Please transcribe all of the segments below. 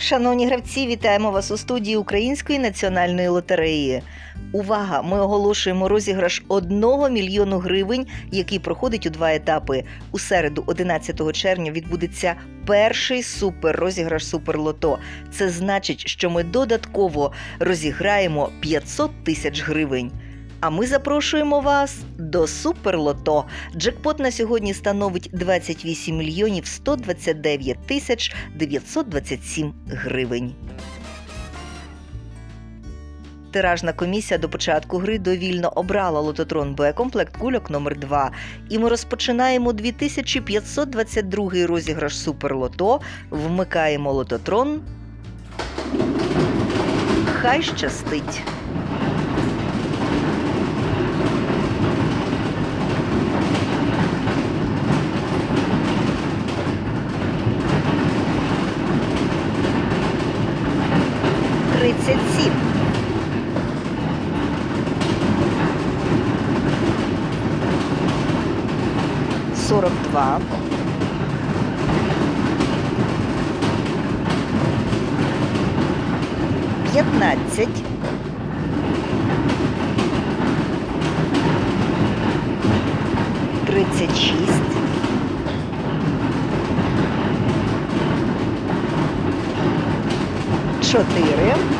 Шановні гравці, вітаємо вас у студії Української національної лотереї. Увага! Ми оголошуємо розіграш 1 мільйону гривень, який проходить у два етапи. У середу, 11 червня, відбудеться перший супер розіграш Суперлото. Це значить, що ми додатково розіграємо 500 тисяч гривень. А ми запрошуємо вас до Суперлото. Джекпот на сьогодні становить 28 мільйонів 129 тисяч 927 гривень. Тиражна комісія до початку гри довільно обрала лототрон Б комплект кульок номер 2 І ми розпочинаємо 2522 розіграш Суперлото. Вмикаємо лототрон. Хай щастить! 42. П'ятнадцять. Тридцять шість. Чотири.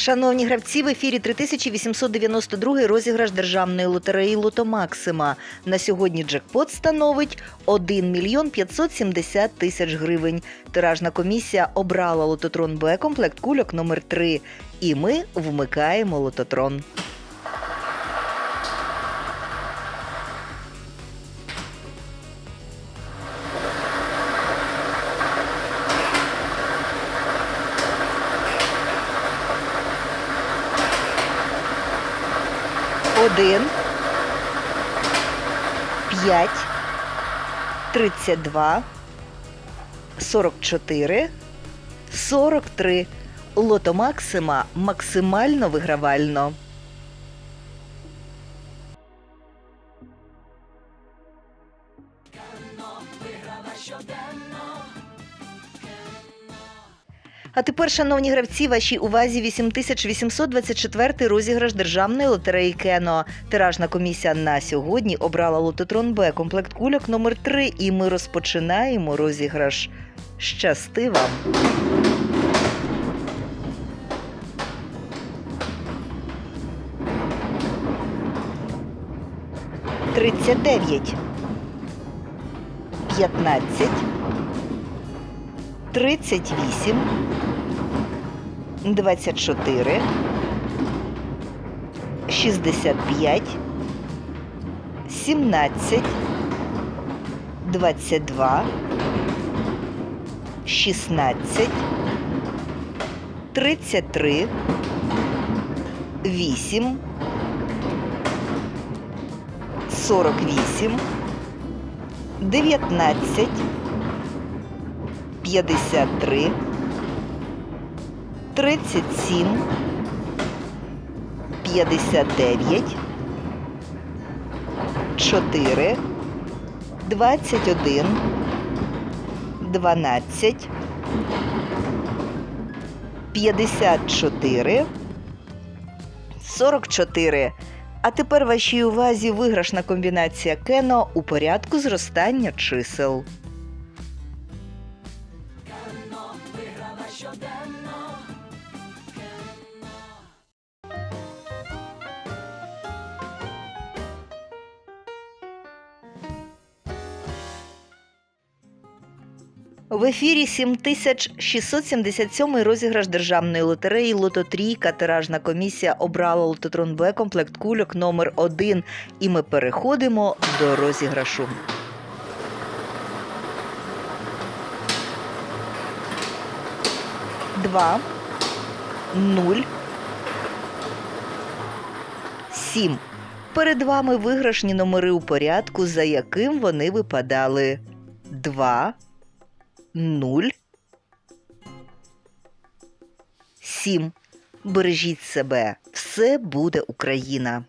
Шановні гравці, в ефірі 3892 розіграш державної лотереї Лото Максима. На сьогодні джекпот становить 1 мільйон 570 тисяч гривень. Тиражна комісія обрала лототрон Б комплект кульок номер 3 І ми вмикаємо лототрон. Один, п'ять, тридцять два, сорок чотири, сорок три. Лото Максима максимально вигравально. А тепер, шановні гравці, вашій увазі 8824 розіграш державної лотереї Кено. Тиражна комісія на сьогодні обрала лототрон Б комплект кульок номер 3 і ми розпочинаємо розіграш. Щасти вам! Тридцять дев'ять. П'ятнадцять. Тридцять вісім. 24, 65, 17, 22, 16, 33, 8, 48, 19, 53, 37, 59, 4, 21, 12, 54, 44. А тепер вашій увазі виграшна комбінація Кено у порядку зростання чисел. В ефірі 7677 розіграш державної лотереї Лототрійка. Тиражна комісія обрала лототрон Б комплект кульок номер 1 І ми переходимо до розіграшу. Два, нуль, 7. Перед вами виграшні номери у порядку, за яким вони випадали. 2, 0, 7. Бережіть себе. Все буде Україна.